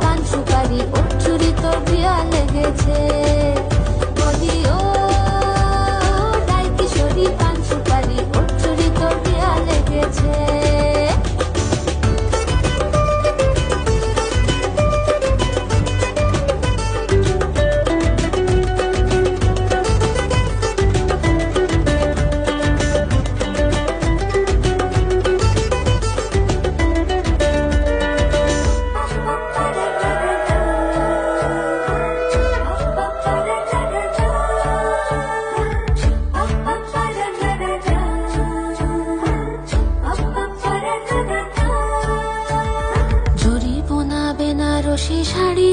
পান সুপারি ও চুরি তো বিয়া লেগেছে। বেনারসি শাড়ি